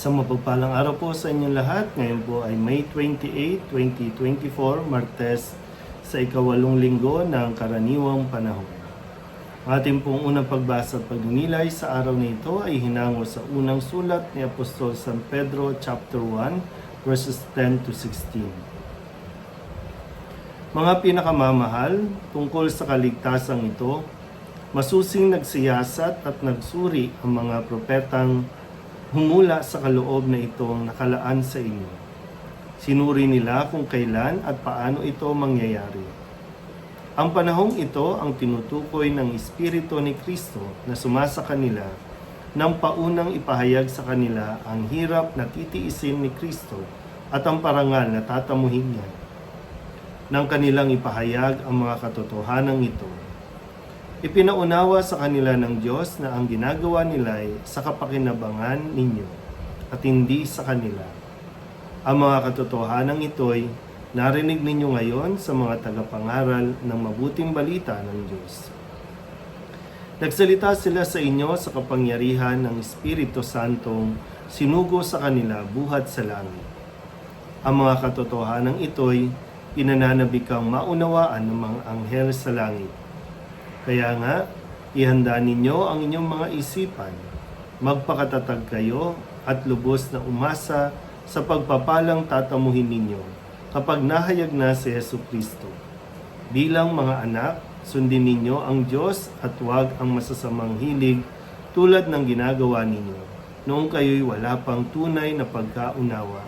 Isang mapagpalang araw po sa inyong lahat. Ngayon po ay May 28, 2024, Martes sa ikawalong linggo ng karaniwang panahon. Ang ating pong unang pagbasa at pagninilay sa araw na ito ay hinango sa unang sulat ni Apostol San Pedro chapter 1 verses 10 to 16. Mga pinakamamahal, tungkol sa kaligtasang ito, masusing nagsiyasat at nagsuri ang mga propetang humula sa kaloob na itong nakalaan sa inyo. Sinuri nila kung kailan at paano ito mangyayari. Ang panahong ito ang tinutukoy ng Espiritu ni Kristo na sumasa kanila nang paunang ipahayag sa kanila ang hirap na titiisin ni Kristo at ang parangal na tatamuhin niya. Nang kanilang ipahayag ang mga katotohanan ito, Ipinaunawa sa kanila ng Diyos na ang ginagawa nila ay sa kapakinabangan ninyo at hindi sa kanila. Ang mga katotohanan ito'y narinig ninyo ngayon sa mga tagapangaral ng mabuting balita ng Diyos. Nagsalita sila sa inyo sa kapangyarihan ng Espiritu Santong sinugo sa kanila buhat sa langit. Ang mga katotohanan ito'y pinananabikang maunawaan ng mga anghel sa langit kaya nga, ihanda ninyo ang inyong mga isipan. Magpakatatag kayo at lubos na umasa sa pagpapalang tatamuhin ninyo kapag nahayag na si Yesu Kristo. Bilang mga anak, sundin ninyo ang Diyos at huwag ang masasamang hilig tulad ng ginagawa ninyo noong kayo'y wala pang tunay na pagkaunawa.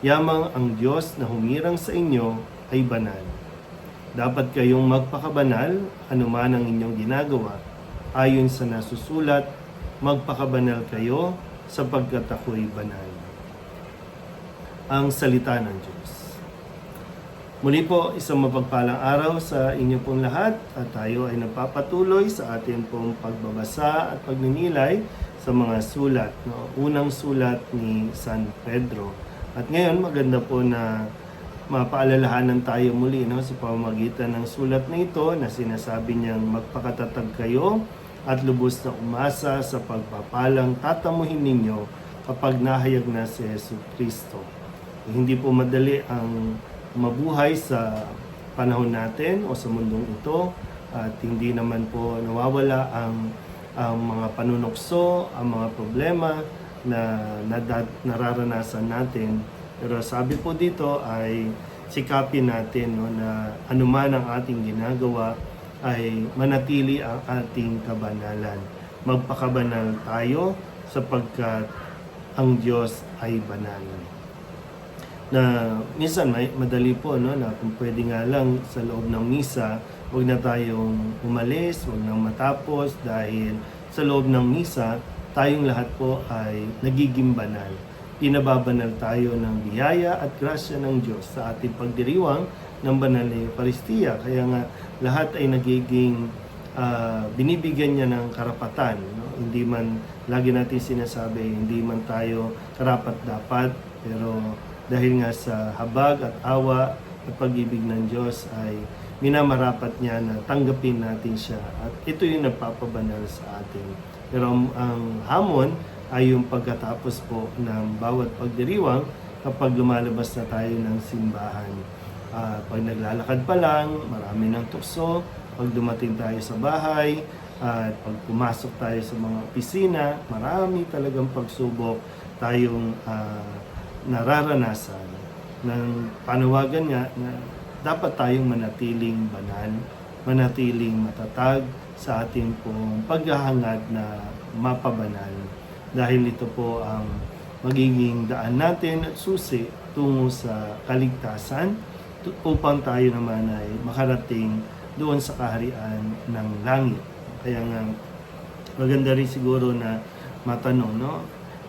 Yamang ang Diyos na humirang sa inyo ay banal. Dapat kayong magpakabanal, anuman ang inyong ginagawa. Ayon sa nasusulat, magpakabanal kayo sapagkat ako'y banal. Ang salita ng Diyos. Muli po, isang mapagpalang araw sa inyo pong lahat at tayo ay nagpapatuloy sa ating pong pagbabasa at pagninilay sa mga sulat. No? Unang sulat ni San Pedro. At ngayon, maganda po na mapaalalahanan tayo muli no, sa pamamagitan ng sulat na ito na sinasabi niyang magpakatatag kayo at lubos na umasa sa pagpapalang tatamuhin ninyo kapag nahayag na si Yesu Kristo. Hindi po madali ang mabuhay sa panahon natin o sa mundong ito at hindi naman po nawawala ang ang mga panunokso, ang mga problema na nadat, nararanasan natin pero sabi po dito ay sikapin natin no, na anuman ang ating ginagawa ay manatili ang ating kabanalan. Magpakabanal tayo sapagkat ang Diyos ay banal. Na minsan may madali po no na kung pwede nga lang sa loob ng misa, huwag na tayong umalis, huwag nang matapos dahil sa loob ng misa, tayong lahat po ay nagiging banal pinababanal tayo ng biyaya at grasya ng Diyos sa ating pagdiriwang ng banal na Eucharistia. Kaya nga lahat ay nagiging uh, binibigyan niya ng karapatan. No? Hindi man, lagi natin sinasabi, hindi man tayo karapat dapat, pero dahil nga sa habag at awa at pag-ibig ng Diyos ay minamarapat niya na tanggapin natin siya. At ito yung nagpapabanal sa atin. Pero ang, ang hamon ay yung pagkatapos po ng bawat pagdiriwang kapag lumalabas na tayo ng simbahan. Uh, pag naglalakad pa lang, marami ng tukso. Pag dumating tayo sa bahay, at uh, pag pumasok tayo sa mga opisina, marami talagang pagsubok tayong uh, nararanasan ng panawagan nga na dapat tayong manatiling banal, manatiling matatag sa ating pong paghahangad na mapabanal dahil ito po ang magiging daan natin at susi tungo sa kaligtasan upang tayo naman ay makarating doon sa kaharian ng langit. Kaya nga maganda rin siguro na matanong, no?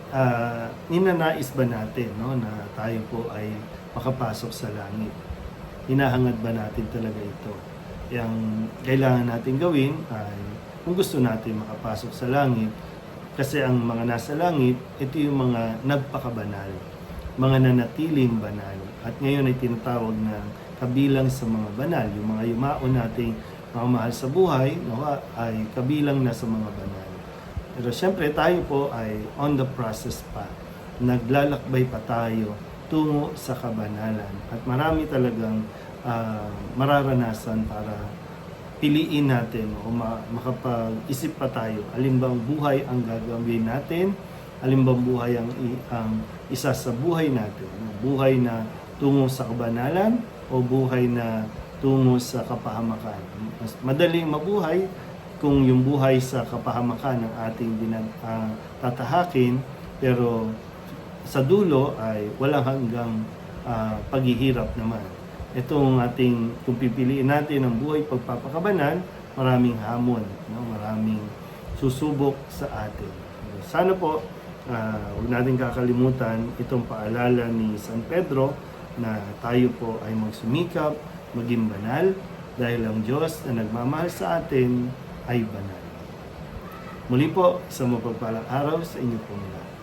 Uh, ninanais ba natin no, na tayo po ay makapasok sa langit? Hinahangad ba natin talaga ito? Yang kailangan natin gawin ay kung gusto natin makapasok sa langit, kasi ang mga nasa langit, ito yung mga nagpakabanal, mga nanatiling banal. At ngayon ay tinatawag na kabilang sa mga banal, yung mga yumao nating mga mahal sa buhay, no, ay kabilang na sa mga banal. Pero siyempre tayo po ay on the process pa. naglalakbay pa tayo tungo sa kabanalan. At marami talagang ah, mararanasan para piliin natin o ma- makapag-isip pa tayo alin buhay ang gagawin natin alin buhay ang, ang isa sa buhay natin? Buhay na tungo sa kabanalan o buhay na tungo sa kapahamakan? Mas madaling mabuhay kung yung buhay sa kapahamakan ang ating dinag, ah, tatahakin pero sa dulo ay walang hanggang ah, paghihirap naman itong ating, kung pipiliin natin ang buhay pagpapakabanan, maraming hamon, no? maraming susubok sa atin. Sana po, ah, huwag natin kakalimutan itong paalala ni San Pedro na tayo po ay magsumikap, maging banal, dahil ang Diyos na nagmamahal sa atin ay banal. Muli po, sa mapagpalang araw sa inyo pong lahat.